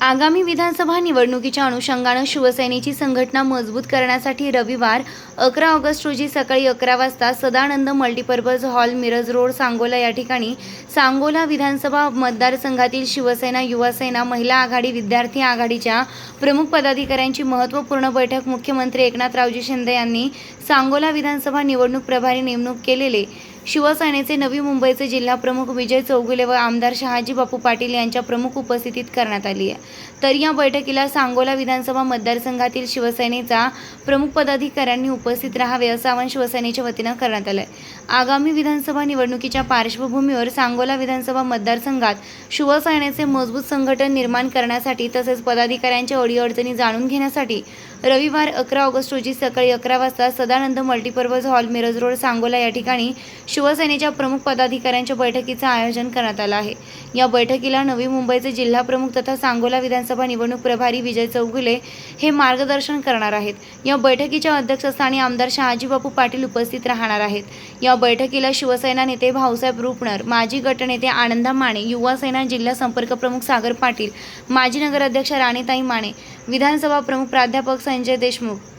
आगामी विधानसभा निवडणुकीच्या अनुषंगानं शिवसेनेची संघटना मजबूत करण्यासाठी रविवार अकरा ऑगस्ट रोजी सकाळी अकरा वाजता Sadanand multipurpose hall Miraj road Sangola या ठिकाणी सांगोला विधानसभा मतदारसंघातील शिवसेना युवासेना महिला आघाडी विद्यार्थी आघाडीच्या प्रमुख पदाधिकाऱ्यांची महत्त्वपूर्ण बैठक मुख्यमंत्री एकनाथरावजी शिंदे यांनी सांगोला विधानसभा निवडणूक प्रभारी नेमणूक केलेले. शिवसेनेचे नवी मुंबईचे जिल्हा प्रमुख विजय चौगुले व आमदार शहाजी बापू पाटील यांच्या प्रमुख उपस्थितीत करण्यात आली आहे. तर या बैठकीला सांगोला विधानसभा मतदारसंघातील शिवसेनेचा प्रमुख पदाधिकाऱ्यांनी उपस्थित राहावे असं आवाहन शिवसेनेच्या वतीनं करण्यात आलं आहे आगामी विधानसभा निवडणुकीच्या पार्श्वभूमीवर सांगोला विधानसभा मतदारसंघात शिवसेनेचे मजबूत संघटन निर्माण करण्यासाठी तसेच पदाधिकाऱ्यांच्या अडीअडचणी जाणून घेण्यासाठी रविवार अकरा ऑगस्ट रोजी सकाळी अकरा वाजता Sadanand multipurpose hall Miraj road Sangola या ठिकाणी शिवसेनेच्या प्रमुख पदाधिकाऱ्यांच्या बैठकीचं आयोजन करण्यात आलं आहे. या बैठकीला नवी मुंबईचे जिल्हा प्रमुख तथा सांगोला विधानसभा निवडणूक प्रभारी विजय चौगुले हे मार्गदर्शन करणार आहेत. या बैठकीच्या अध्यक्षस्थानी आमदार शहाजीबापू पाटील उपस्थित राहणार आहेत. या बैठकीला शिवसेना नेते भाऊसाहेब रुपणर माजी गटनेते आनंदा माने युवा सेना जिल्हा संपर्क प्रमुख सागर पाटील माजी नगराध्यक्ष राणीताई माने विधानसभा प्रमुख प्राध्यापक संजय देशमुख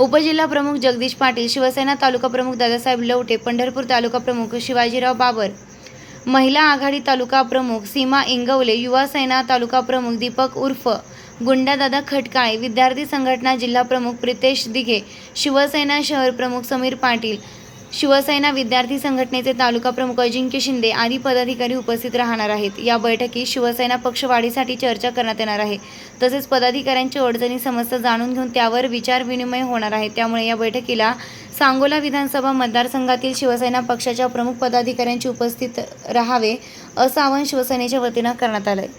उपजिल्हा प्रमुख जगदीश पाटील शिवसेना तालुका प्रमुख दादासाहेब लवटे पंढरपूर तालुका प्रमुख शिवाजीराव बाबर महिला आघाडी तालुका प्रमुख सीमा इंगवले युवा सेना तालुका प्रमुख दीपक उर्फ गुंडादादा खटकाळे विद्यार्थी संघटना जिल्हा प्रमुख प्रितेश दिघे शिवसेना शहर प्रमुख समीर पाटील शिवसेना विद्यार्थी संघटनेचे तालुका प्रमुख अजिंक्य शिंदे आदी पदाधिकारी उपस्थित राहणार आहेत. या बैठकीत शिवसेना पक्षवाढीसाठी चर्चा करण्यात येणार आहे. तसेच पदाधिकाऱ्यांची अडचणी समस्या जाणून घेऊन त्यावर विचारविनिमय होणार आहे. त्यामुळे या बैठकीला सांगोला विधानसभा मतदारसंघातील शिवसेना पक्षाच्या प्रमुख पदाधिकाऱ्यांची उपस्थित राहावे असं आवाहन शिवसेनेच्या वतीनं करण्यात आलं आहे